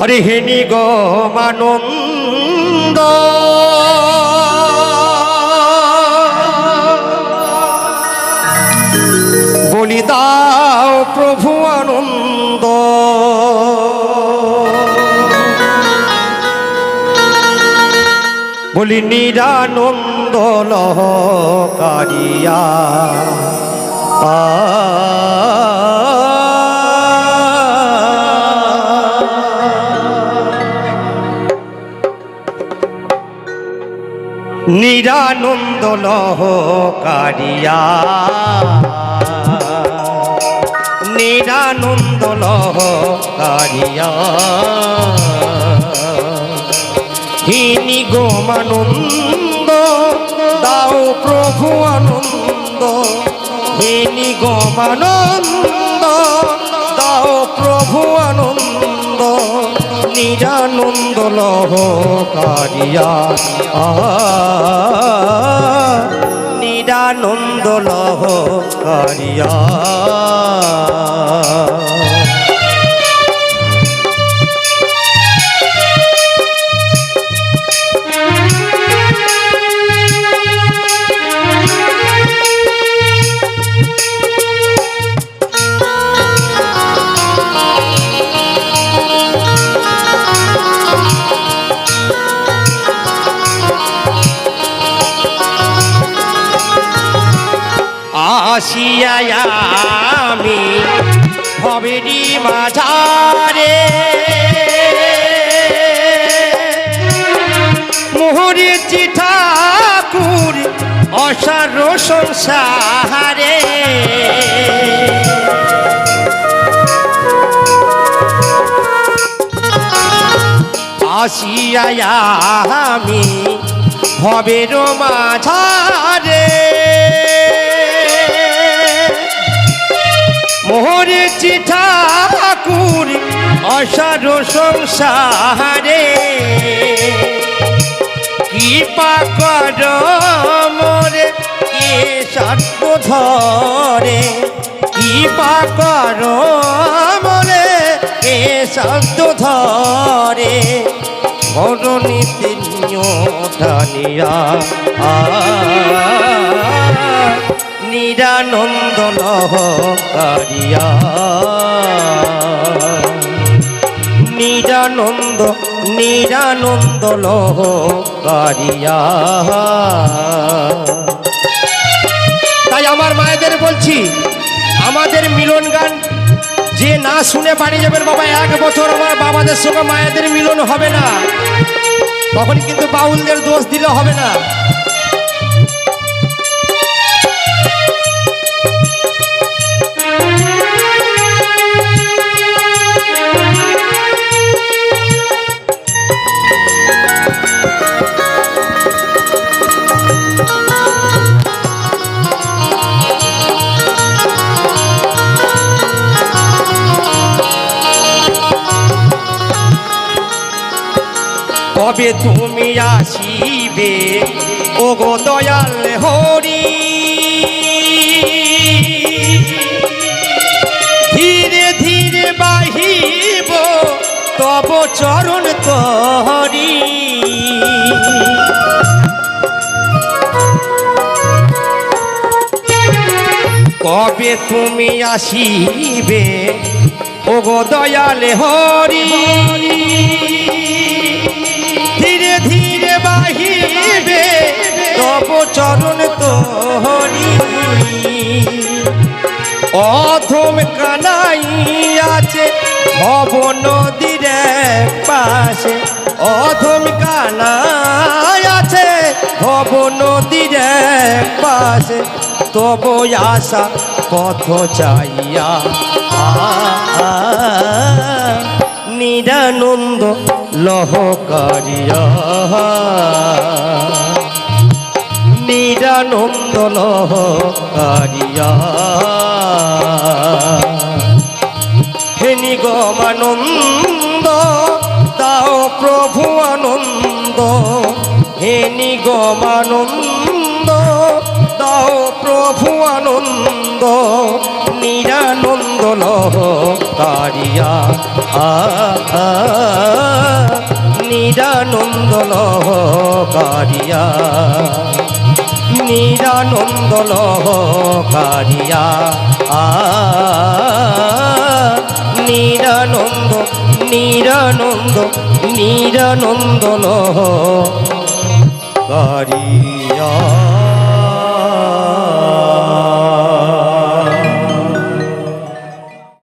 হরে গো মানন্দ। বলি দাও প্রভু আনন্দ। বলি নিরানন্দ লহকারিয়া। নিরানন্দ লহকারিয়া নিরানন্দ লহকারিয়া হিনি গোমানন্দ নিরানন্দ লহকারিয়া নিরানন্দ লহকারিয়া আসিয়া আমি ভবেরি মাঝারে। মোহরে চিঠাকুর অসার সংসারে। আসিয়া আমি ভবের মাঝারে। মোহরে চিঠাকুর অসার সংসারে। কি পাকর মোরে কে সত্য ধরে। কি পাকর মোরে কে শব্দ ধরে। ধরণীতে নিয়া নিরানন্দ লহকারিয়া। নিরানন্দ নিরানন্দ লহকারিয়া তাই আমার মায়েদের বলছি, আমাদের মিলন গান যে না শুনে বাড়ি যাবেন বাবা, এক বছর আমার বাবাদের সঙ্গে মায়েদের মিলন হবে না। তখন কিন্তু বাউলদের দোষ দিলে হবে না। কবে তুমি আসিবে। ও গো দয়াল হরি। ধীরে ধীরে বাহিব, তব চরণ তহরি কবে তুমি আসিবে ও গো দয়াল হরি? ধীরে বাহিবে, তব চরণ তোহরি। অধম কানাই আছে ভব নদীর পাশে। অধম কানাই আছে ভব নদীর পাশে। তব আশা পথ চাইয়া আ। নিরানন্দ লহকারিয়া। নিরানন্দ লহকারিয়া। হে নিগমানন্দ দাও প্রভু আনন্দ। হে নিগমানন্দ দাও প্রভু আনন্দ। নিরানন্দ লহকারিয়া আ আ, নিরানন্দ কারিয়া নিরানন্দ কারিয়া নিরানন্দ নিরানন্দ নিরানন্দ কারিয়া